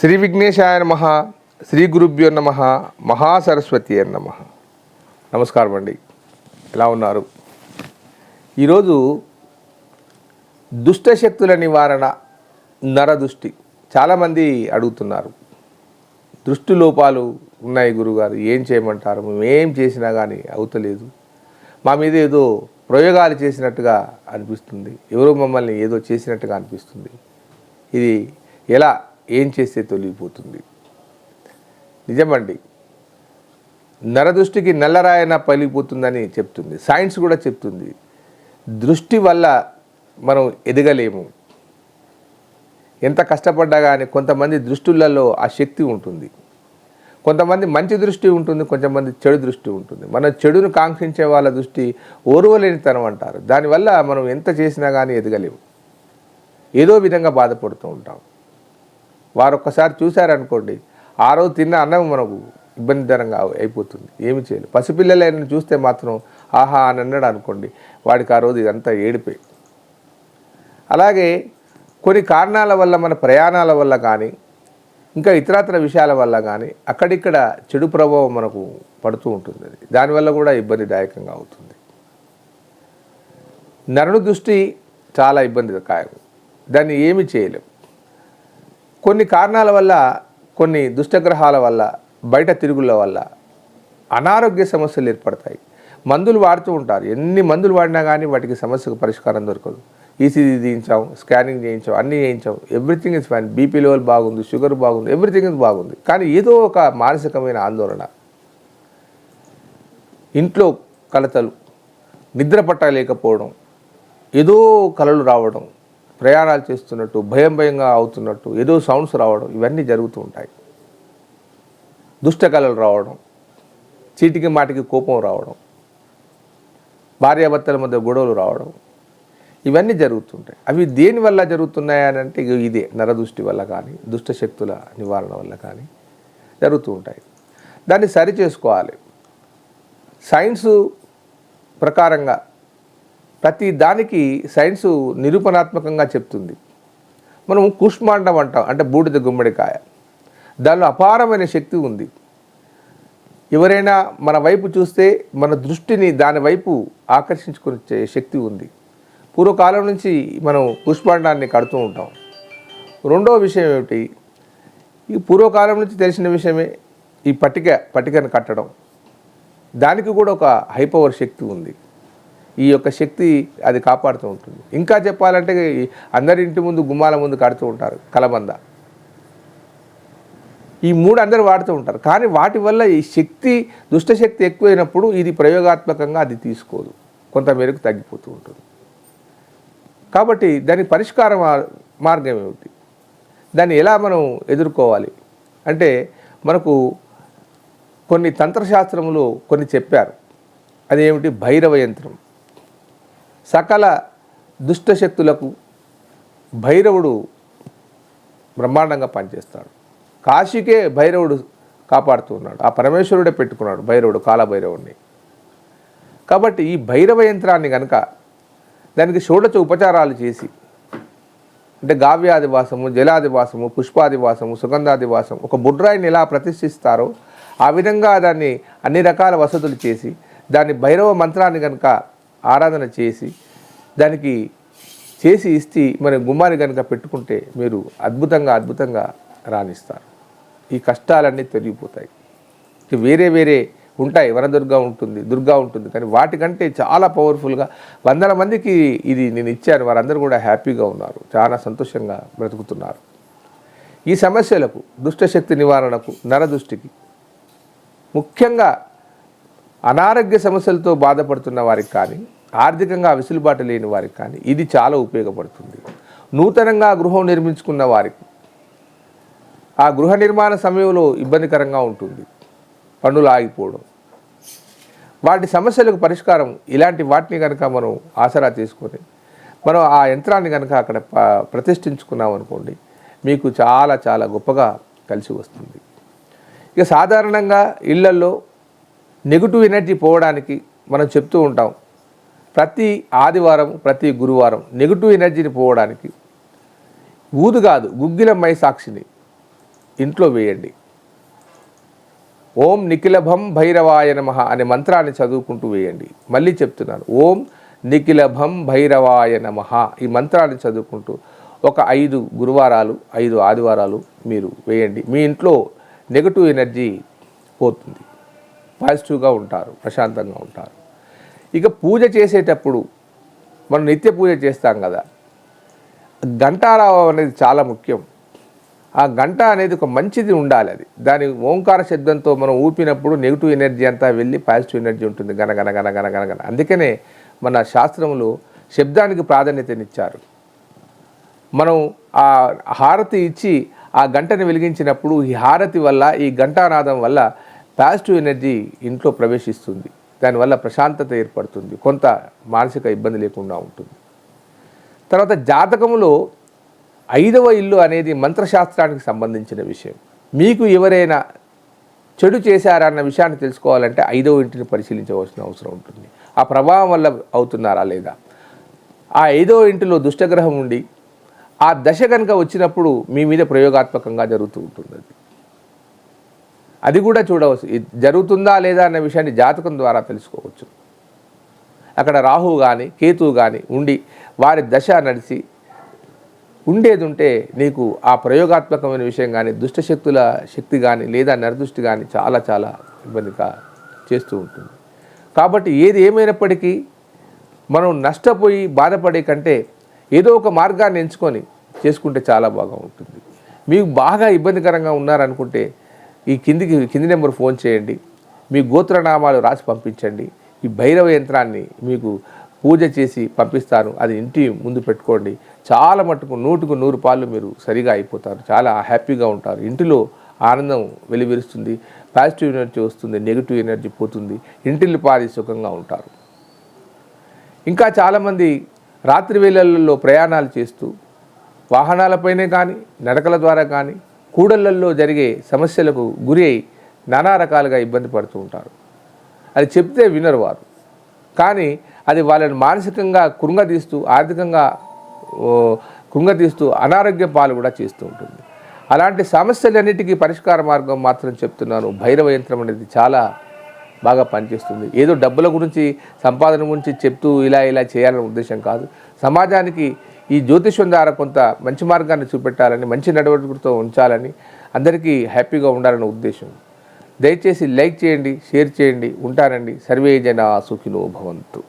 శ్రీ విఘ్నేశాయ నమ శ్రీ గురుభ్యో నమ మహాసరస్వతి అని నమ. నమస్కారం అండి. ఎలా ఉన్నారు? ఈరోజు దుష్టశక్తుల నివారణ నరదృష్టి. చాలామంది అడుగుతున్నారు. దృష్టి లోపాలు ఉన్నాయి గురుగారు ఏం చేయమంటారు? మేమేం చేసినా కానీ అవుతలేదు. మా మీద ఏదో ప్రయోగాలు చేసినట్టుగా అనిపిస్తుంది. ఎవరో మమ్మల్ని ఏదో చేసినట్టుగా అనిపిస్తుంది. ఇది ఎలా ఏం చేస్తే తొలగిపోతుంది? నిజమండి. నరదృష్టికి నల్లరాయన పలిగిపోతుందని చెప్తుంది. సైన్స్ కూడా చెప్తుంది. దృష్టి వల్ల మనం ఎదగలేము. ఎంత కష్టపడ్డా కానీ కొంతమంది దృష్టిలలో ఆ శక్తి ఉంటుంది. కొంతమంది మంచి దృష్టి ఉంటుంది కొంతమంది చెడు దృష్టి ఉంటుంది. మన చెడును కాంక్షించే వాళ్ళ దృష్టి ఓర్వలేనితనం అంటారు. దానివల్ల మనం ఎంత చేసినా కానీ ఎదగలేము. ఏదో విధంగా బాధపడుతూ ఉంటాం. వారు ఒక్కసారి చూశారనుకోండి ఆ రోజు తిన్న అన్నం మనకు ఇబ్బందికరంగా అయిపోతుంది. ఏమి చేయాలి. పసిపిల్లలైన చూస్తే మాత్రం ఆహా అని అన్నాడు అనుకోండి వాడికి ఆ రోజు ఇదంతా ఏడిపోయి అలాగే కొన్ని కారణాల వల్ల మన ప్రయాణాల వల్ల కానీ ఇంకా ఇతరత్ర విషయాల వల్ల కానీ అక్కడిక్కడ చెడు ప్రభావం మనకు పడుతూ ఉంటుంది. అది దానివల్ల కూడా ఇబ్బందిదాయకంగా అవుతుంది. నరుడు దృష్టి చాలా ఇబ్బందిదాయకం దాన్ని ఏమి చేయలేం. కొన్ని కారణాల వల్ల కొన్ని దుష్టగ్రహాల వల్ల బయట తిరుగుల వల్ల అనారోగ్య సమస్యలు ఏర్పడతాయి. మందులు వాడుతూ ఉంటారు. ఎన్ని మందులు వాడినా కానీ వాటికి సమస్యకు పరిష్కారం దొరకదు. ఈసీజీ చేయించాం స్కానింగ్ చేయించాం అన్నీ చేయించాం. Everything is fine. BP level బాగుంది షుగర్ బాగుంది ఎవ్రీథింగ్ ఇస్ బాగుంది. కానీ ఏదో ఒక మానసికమైన ఆందోళన. ఇంట్లో కలతలు నిద్ర పట్టలేకపోవడం ఏదో కలలు రావడం ప్రయాణాలు చేస్తున్నట్టు భయం భయంగా అవుతున్నట్టు ఏదో సౌండ్స్ రావడం ఇవన్నీ జరుగుతూ ఉంటాయి. దుష్ట కళలు రావడం చీటికి మాటికి కోపం రావడం భార్యాభర్తల మధ్య గొడవలు రావడం ఇవన్నీ జరుగుతుంటాయి అవి దేని వల్ల జరుగుతున్నాయి అని అంటే ఇదే నరదృష్టి వల్ల కానీ దుష్ట శక్తుల నివారణ వల్ల కానీ జరుగుతూ ఉంటాయి. దాన్ని సరి చేసుకోవాలి. సైన్సు ప్రకారంగా ప్రతి దానికి సైన్సు నిరూపణాత్మకంగా చెప్తుంది. మనం కుష్మాండం అంటాం అంటే బూడిద గుమ్మడికాయ. దానిలో అపారమైన శక్తి ఉంది. ఎవరైనా మన వైపు చూస్తే మన దృష్టిని దాని వైపు ఆకర్షించుకునే శక్తి ఉంది. పూర్వకాలం నుంచి మనం పుష్పాండాన్ని కడుతూ ఉంటాం. రెండవ విషయం ఏమిటి? ఈ పూర్వకాలం నుంచి తెలిసిన విషయమే ఈ పట్టిక పట్టికను కట్టడం. దానికి కూడా ఒక హైపవర్ శక్తి ఉంది. ఈ యొక్క శక్తి అది కాపాడుతూ ఉంటుంది. ఇంకా చెప్పాలంటే అందరి ఇంటి ముందు గుమ్మాల ముందు కడుతూ ఉంటారు కలబంద. ఈ మూడు అందరు వాడుతూ ఉంటారు. కానీ వాటి వల్ల ఈ శక్తి దుష్టశక్తి ఎక్కువైనప్పుడు ఇది ప్రయోగాత్మకంగా అది తీసుకోదు. కొంత మేరకు తగ్గిపోతూ ఉంటుంది. కాబట్టి దానికి పరిష్కార మార్గం ఏమిటి? దాన్ని ఎలా మనం ఎదుర్కోవాలి? అంటే మనకు కొన్ని తంత్రశాస్త్రములు కొన్ని చెప్పారు. అదేమిటి? భైరవ యంత్రం. సకల దుష్టశక్తులకు భైరవుడు బ్రహ్మాండంగా పనిచేస్తాడు. కాశీకే భైరవుడు కాపాడుతూ ఉన్నాడు. ఆ పరమేశ్వరుడే పెట్టుకున్నాడు భైరవుడు కాలభైరవుడిని కాబట్టి ఈ భైరవ యంత్రాన్ని కనుక దానికి షోడచ ఉపచారాలు చేసి అంటే గావ్యాదివాసము జలాదివాసము పుష్పాదివాసము సుగంధాదివాసం ఒక బుడ్రాయిని ఎలా ప్రతిష్ఠిస్తారో ఆ విధంగా దాన్ని అన్ని రకాల వసతులు చేసి దాన్ని భైరవ మంత్రాన్ని కనుక ఆరాధన చేసి దానికి చేసి ఇస్తే మరి గుమ్మారి కనుక పెట్టుకుంటే మీరు అద్భుతంగా అద్భుతంగా రాణిస్తారు. ఈ కష్టాలన్నీ తొలగిపోతాయి. వేరే వేరే ఉంటాయి. వనదుర్గ ఉంటుంది దుర్గా ఉంటుంది. కానీ వాటికంటే చాలా పవర్ఫుల్గా వందల మందికి ఇది నేను ఇచ్చాను. వారందరూ కూడా హ్యాపీగా ఉన్నారు. చాలా సంతోషంగా బ్రతుకుతున్నారు. ఈ సమస్యలకు దుష్టశక్తి నివారణకు నరదృష్టికి ముఖ్యంగా అనారోగ్య సమస్యలతో బాధపడుతున్న వారికి కానీ ఆర్థికంగా వెసులుబాటు లేని వారికి కానీ ఇది చాలా ఉపయోగపడుతుంది. నూతనంగా గృహం నిర్మించుకున్న వారికి ఆ గృహ నిర్మాణ సమయంలో ఇబ్బందికరంగా ఉంటుంది. పనులు ఆగిపోవడం. వాటి సమస్యలకు పరిష్కారం ఇలాంటి వాటిని కనుక మనం ఆసరా తీసుకొని మనం ఆ యంత్రాన్ని కనుక అక్కడ ప్రతిష్ఠించుకున్నాం అనుకోండి మీకు చాలా చాలా గొప్పగా కలిసి వస్తుంది. ఇక సాధారణంగా ఇళ్ళల్లో నెగిటివ్ ఎనర్జీ పోవడానికి మనం చెప్తూ ఉంటాం. ప్రతి ఆదివారం ప్రతి గురువారం నెగిటివ్ ఎనర్జీని పోవడానికి ఊదు కాదు గుగ్గిల మైసాక్షిని ఇంట్లో వేయండి. ఓం నిఖిలభం భైరవాయ నమ అనే మంత్రాన్ని చదువుకుంటూ వేయండి. మళ్ళీ చెప్తున్నాను ఓం నిఖిలభం భైరవాయ నమ ఈ మంత్రాన్ని చదువుకుంటూ ఒక ఐదు గురువారాలు ఐదు ఆదివారాలు మీరు వేయండి. మీ ఇంట్లో నెగటివ్ ఎనర్జీ పోతుంది. పాజిటివ్గా ఉంటారు ప్రశాంతంగా ఉంటారు. ఇక పూజ చేసేటప్పుడు మనం నిత్య పూజ చేస్తాం కదా. గంటారావం అనేది చాలా ముఖ్యం. ఆ గంట అనేది ఒక మంచిది ఉండాలి అది. దాని ఓంకార శబ్దంతో మనం ఊపినప్పుడు నెగిటివ్ ఎనర్జీ అంతా వెళ్ళి పాజిటివ్ ఎనర్జీ ఉంటుంది. గన గన గన గన గన గన అందుకనే మన శాస్త్రములు శబ్దానికి ప్రాధాన్యతనిచ్చారు. మనం ఆ హారతి ఇచ్చి ఆ గంటని వెలిగించినప్పుడు ఈ హారతి వల్ల ఈ ఘంటానాదం వల్ల పాజిటివ్ ఎనర్జీ ఇంట్లో ప్రవేశిస్తుంది. దానివల్ల ప్రశాంతత ఏర్పడుతుంది. కొంత మానసిక ఇబ్బంది లేకుండా ఉంటుంది. తర్వాత జాతకములో ఐదవ ఇల్లు అనేది మంత్రశాస్త్రానికి సంబంధించిన విషయం. మీకు ఎవరైనా చెడు చేశారన్న విషయాన్ని తెలుసుకోవాలంటే ఐదవ ఇంటిని పరిశీలించవలసిన అవసరం ఉంటుంది. ఆ ప్రభావం వల్ల అవుతున్నారా లేదా? ఆ ఐదవ ఇంటిలో దుష్టగ్రహం ఉండి ఆ దశ కనుక వచ్చినప్పుడు మీ మీద ప్రయోగాత్మకంగా జరుగుతూ ఉంటుంది. అది కూడా చూడవచ్చు. ఇది జరుగుతుందా లేదా అన్న విషయాన్ని జాతకం ద్వారా తెలుసుకోవచ్చు. అక్కడ రాహువు కానీ కేతువు కానీ ఉండి వారి దశ నడిచి ఉండేది ఉంటే నీకు ఆ ప్రయోగాత్మకమైన విషయం కానీ దుష్టశక్తుల శక్తి కానీ లేదా నరదృష్టి కానీ చాలా చాలా ఇబ్బందిగా చేస్తూ ఉంటుంది. కాబట్టి ఏది ఏమైనప్పటికీ మనం నష్టపోయి బాధపడే కంటే ఏదో ఒక మార్గాన్ని ఎంచుకొని చేసుకుంటే చాలా బాగా ఉంటుంది. మీకు బాగా ఇబ్బందికరంగా ఉన్నారనుకుంటే ఈ కిందికి కింది నెంబర్ ఫోన్ చేయండి. మీ గోత్రనామాలు రాసి పంపించండి. ఈ భైరవ యంత్రాన్ని మీకు పూజ చేసి పంపిస్తాను. అది ఇంటి ముందు పెట్టుకోండి. చాలా మటుకు నూటుకు నూరు పాలు మీరు సరిగా అయిపోతారు. చాలా హ్యాపీగా ఉంటారు. ఇంటిలో ఆనందం వెలివిరుస్తుంది. పాజిటివ్ ఎనర్జీ వస్తుంది. నెగిటివ్ ఎనర్జీ పోతుంది. ఇంటిల్లి పారి సుఖంగా ఉంటారు. ఇంకా చాలామంది రాత్రి వేళల్లో ప్రయాణాలు చేస్తూ వాహనాలపైనే కానీ నడకల ద్వారా కానీ కూడళ్ళల్లో జరిగే సమస్యలకు గురి అయి నానా రకాలుగా ఇబ్బంది పడుతూ ఉంటారు. అది చెప్తే వినరు వారు. కానీ అది వాళ్ళని మానసికంగా కృంగతీస్తూ ఆర్థికంగా ఓ, కృంగతీస్తూ అనారోగ్య పాలు కూడా చేస్తూ ఉంటుంది. అలాంటి సమస్యలన్నిటికీ పరిష్కార మార్గం మాత్రం చెప్తున్నాను. భైరవ యంత్రం అనేది చాలా బాగా పనిచేస్తుంది. ఏదో డబ్బుల గురించి సంపాదన గురించి చెప్తూ ఇలా ఇలా చేయాలనే ఉద్దేశం కాదు. సమాజానికి ఈ జ్యోతిష్యం ద్వారా కొంత మంచి మార్గాన్ని చూపెట్టాలని మంచి నడవడికతో ఉంచాలని అందరికీ హ్యాపీగా ఉండాలనే ఉద్దేశం. దయచేసి లైక్ చేయండి షేర్ చేయండి ఉంటానండి సర్వే జన సుఖినో భవంతు.